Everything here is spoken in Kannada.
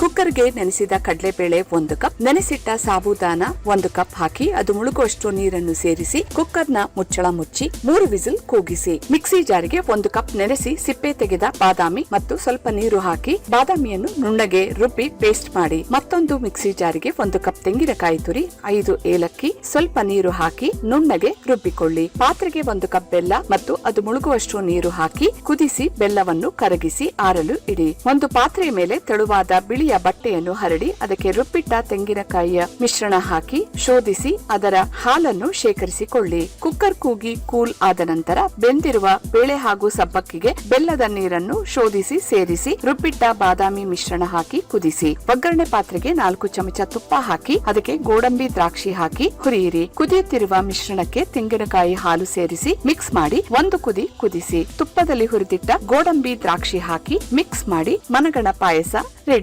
ಕುಕ್ಕರ್ಗೆ ನೆನೆಸಿದ ಕಡಲೆಬೇಳೆ ಒಂದು ಕಪ್, ನೆನೆಸಿಟ್ಟ ಸಾಬುದಾನ ಒಂದು ಕಪ್ ಹಾಕಿ, ಅದು ಮುಳುಗುವಷ್ಟು ನೀರನ್ನು ಸೇರಿಸಿ ಕುಕ್ಕರ್ನ ಮುಚ್ಚಳ ಮುಚ್ಚಿ ಮೂರು ವಿಸಿಲ್ ಕೂಗಿಸಿ, ಮಿಕ್ಸಿ ಜಾರಿಗೆ ಒಂದು ಕಪ್ ನೆನೆಸಿ ಸಿಪ್ಪೆ ತೆಗೆದ ಬಾದಾಮಿ ಮತ್ತು ಸ್ವಲ್ಪ ನೀರು ಹಾಕಿ ಬಾದಾಮಿಯನ್ನು ನುಣ್ಣಗೆ ರುಬ್ಬಿ ಪೇಸ್ಟ್ ಮಾಡಿ, ಮತ್ತೊಂದು ಮಿಕ್ಸಿ ಜಾರಿಗೆ ಒಂದು ಕಪ್ ತೆಂಗಿನಕಾಯಿ ತುರಿ, ಐದು ಏಲಕ್ಕಿ, ಸ್ವಲ್ಪ ನೀರು ಹಾಕಿ ನುಣ್ಣಗೆ ರುಬ್ಬಿಕೊಳ್ಳಿ. ಪಾತ್ರೆಗೆ ಒಂದು ಕಪ್ ಬೆಲ್ಲ ಮತ್ತು ಅದು ಮುಳುಗುವಷ್ಟು ನೀರು ಹಾಕಿ ಕುದಿಸಿ ಬೆಲ್ಲವನ್ನು ಕರಗಿಸಿ ಆರಲು ಇಡಿ. ಒಂದು ಪಾತ್ರೆಯ ಮೇಲೆ ತೆಳುವಾದ ಬಿಳಿಯ ಬಟ್ಟೆಯನ್ನು ಹರಡಿ ಅದಕ್ಕೆ ರುಬ್ಬಿಟ್ಟ ತೆಂಗಿನಕಾಯಿಯ ಮಿಶ್ರಣ ಹಾಕಿ ಶೋಧಿಸಿ ಅದರ ಹಾಲನ್ನು ಶೇಖರಿಸಿಕೊಳ್ಳಿ. ಕುಕ್ಕರ್ ಕೂಗಿ ಕೂಲ್ ಆದ ನಂತರ ಬೆಂದಿರುವ ಬೇಳೆ ಹಾಗೂ ಸಬ್ಬಕ್ಕಿಗೆ ಬೆಲ್ಲದ ನೀರನ್ನು ಶೋಧಿಸಿ ಸೇರಿಸಿ ರುಬ್ಬಿಟ್ಟ ಬಾದಾಮಿ ಮಿಶ್ರಣ ಹಾಕಿ ಕುದಿಸಿ. ಒಗ್ಗರಣೆ ಪಾತ್ರೆಗೆ ನಾಲ್ಕು ಚಮಚ ತುಪ್ಪ ಹಾಕಿ ಅದಕ್ಕೆ ಗೋಡಂಬಿ ದ್ರಾಕ್ಷಿ ಹಾಕಿ ಹುರಿಯಿರಿ. ಕುದಿಯುತ್ತಿರುವ ಮಿಶ್ರಣಕ್ಕೆ ತೆಂಗಿನಕಾಯಿ ಹಾಲು ಸೇರಿಸಿ ಮಿಕ್ಸ್ ಮಾಡಿ ಒಂದು ಕುದಿ ಕುದಿಸಿ. ತುಪ್ಪದಲ್ಲಿ ಹುರಿದಿಟ್ಟ ಗೋಡಂಬಿ ದ್ರಾಕ್ಷಿ ಹಾಕಿ ಮಿಕ್ಸ್ ಮಾಡಿ ಮನಗಣ ಪಾಯಸ ರೆಡಿ